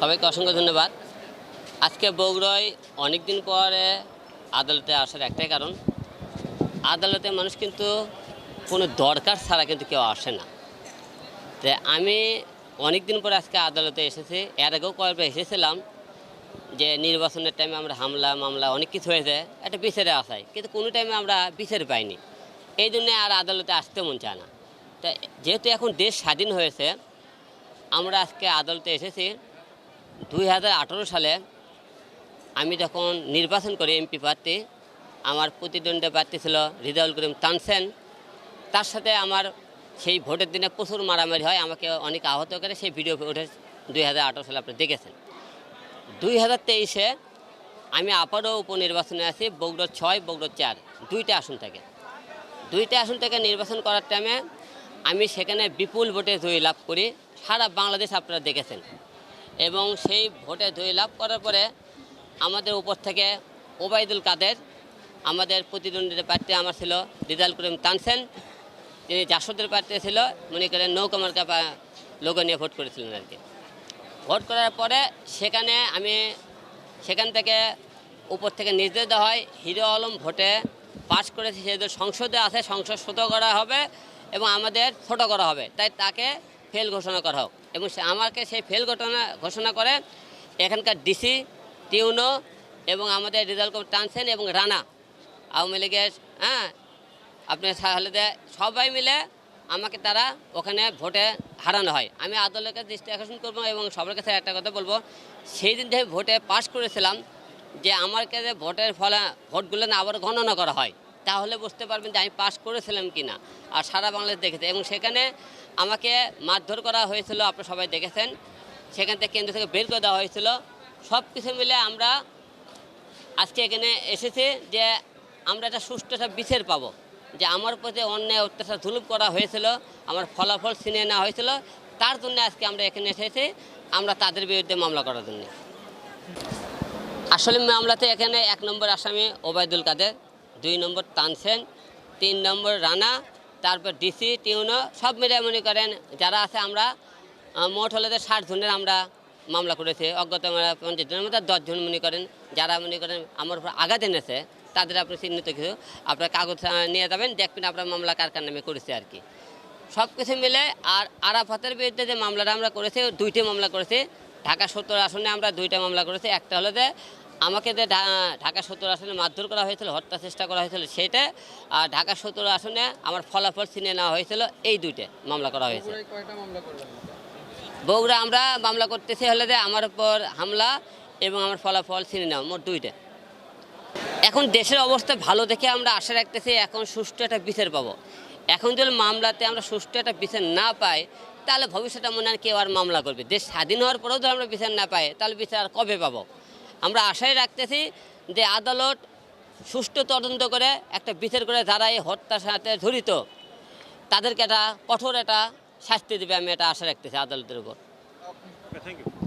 সবাইকে অসংখ্য ধন্যবাদ। আজকে বগুড়ায় অনেক দিন পরে আদালতে আসার একটাই কারণ, আদালতে মানুষ কিন্তু কোনো দরকার ছাড়া কিন্তু কেউ আসে না। তো আমি অনেক দিন পরে আজকে আদালতে এসেছি। এর আগেও কয়েকবার এসেছিলাম যে নির্বাচনের টাইমে আমরা হামলা, মামলা, অনেক কিছু হয়েছে একটা বিচারে আসাই কিন্তু কোনো টাইমে আমরা বিচার পাইনি। এই জন্যে আর আদালতে আসতে মন চায় না। তা যেহেতু এখন দেশ স্বাধীন হয়েছে আমরা আজকে আদালতে এসেছি। দুই হাজার আঠারো সালে আমি যখন নির্বাচন করি এমপি প্রার্থী, আমার প্রতিদ্বন্দ্বী প্রার্থী ছিল রিজাউল করিম তানসেন। তার সাথে আমার সেই ভোটের দিনে প্রচুর মারামারি হয়, আমাকে অনেক আহত করে সেই ভিডিও উঠে দুই হাজার আঠারো সালে আপনি দেখেছেন। দুই হাজার তেইশে আমি আবারও উপনির্বাচনে আছি বগুড়া ছয় বগুড়া চার, দুইটা আসন থেকে। দুইটা আসন থেকে নির্বাচন করার টাইমে আমি সেখানে বিপুল ভোটে জয়ী লাভ করি। সারা বাংলাদেশ আপনারা দেখেছেন। এবং সেই ভোটে জয়ী লাভ করার পরে আমাদের উপর থেকে ওবায়দুল কাদের, আমাদের প্রতিদ্বন্দ্বী প্রার্থী আমার ছিল রিজাল করিম তানসেন, তিনি জাসদের প্রার্থী ছিল, মনে করেন নৌকামার্কা লোক নিয়ে ভোট করেছিলেন আর কি। ভোট করার পরে সেখানে আমি সেখান থেকে উপর থেকে নির্দেশ দেওয়া হয়, হিরো আলম ভোটে পাশ করেছে সেদের সংসদে আছে, সংসদ ছোটো করা হবে। এবং আমাদের ছোটো করা হবে। তাই তাকে ফেল ঘোষণা করা হোক। এবং সে আমাকে সেই ফেল ঘটনা ঘোষণা করে এখানকার ডিসি টিউনো এবং আমাদের রেজাল্ট টানসেন এবং রানা আওয়ামী লীগের হ্যাঁ? আপনি তাহলে সবাই মিলে আমাকে তারা ওখানে ভোটে হারানো হয়। আমি আদালতের কাছে দৃষ্টি আকর্ষণ করব এবং সবার কাছে একটা কথা বলব। সেই দিন থেকে ভোটে পাশ করেছিলাম, যে আমার কাছে ভোটের ফলে, ভোটগুলো না আবার গণনা করা হয়। তাহলে বুঝতে পারবেন যে আমি পাশ করেছিলাম কি না আর সারা বাংলাদেশ দেখেছে। এবং সেখানে আমাকে মারধর করা হয়েছিল আপনারা সবাই দেখেছেন। সেখান থেকে কেন্দ্র থেকে বের করে দেওয়া হয়েছিল। সব কিছু মিলে আমরা আজকে এখানে এসেছি যে আমরা একটা সুষ্ঠু একটা বিচার পাবো। যে আমার প্রতি অন্যায়, অত্যাচার ধুলুপ করা হয়েছিল, আমার ফলাফল ছিনিয়ে নেওয়া হয়েছিল। তার জন্য আজকে আমরা এখানে এসেছি, আমরা তাদের বিরুদ্ধে মামলা করার জন্য। আসলে মামলাতে এখানে এক নম্বর আসামি ওবায়দুল কাদের। দুই নম্বর তানসেন তিন নম্বর রানা, তারপর ডিসি, টিউনো, সব মিলে মনে করেন যারা আছে আমরা মোট হলে তো ষাট জনের আমরা মামলা করেছি, অজ্ঞাত পঞ্চাশ জনের মধ্যে দশজন মনে করেন, যারা মনে করেন আমার উপর আঘাত এনেছে, তাদের আপনি চিহ্নিত কিছু আপনার কাগজ নিয়ে যাবেন, দেখবেন আপনার মামলা কার কার নামে করেছে আর কি। সব কিছু মিলে আর আরাফাতের বিরুদ্ধে যে মামলাটা আমরা করেছি, দুইটি মামলা করেছি, ঢাকা সত্তর আসনে আমরা দুইটা মামলা করেছি, একটা হলো যে আমাকে যে ঢাকা সত্তর আসনে মারধর করা হয়েছিল হত্যা চেষ্টা করা হয়েছিল সেটা আর ঢাকা সত্তর আসনে আমার ফলাফল ছিনিয়ে নেওয়া হয়েছিল এই দুইটা মামলা করা হয়েছে। বগুড়া আমরা মামলা করতেছি হলে যে আমার উপর হামলা এবং আমার ফলাফল ছিনে নেওয়া মোট দুইটা। এখন দেশের অবস্থা ভালো দেখে আমরা আশা রাখতেছি এখন সুষ্ঠু একটা বিচার পাবো। এখন যদি মামলাতে আমরা সুষ্ঠু একটা বিচার না পাই তাহলে ভবিষ্যতে মনে হয় কেউ আর মামলা করবে। দেশ স্বাধীন হওয়ার পরেও যদি আমরা বিচার না পাই তাহলে বিচার আর কবে পাবো? আমরা আশাই রাখতেছি যে আদালত সুষ্ঠু তদন্ত করে একটা বিচার করে যারা এই হত্যার সাথে জড়িত, তাদেরকে একটা কঠোর একটা শাস্তি দেবে, আমি এটা আশা রাখতেছি আদালতের উপর। Thank you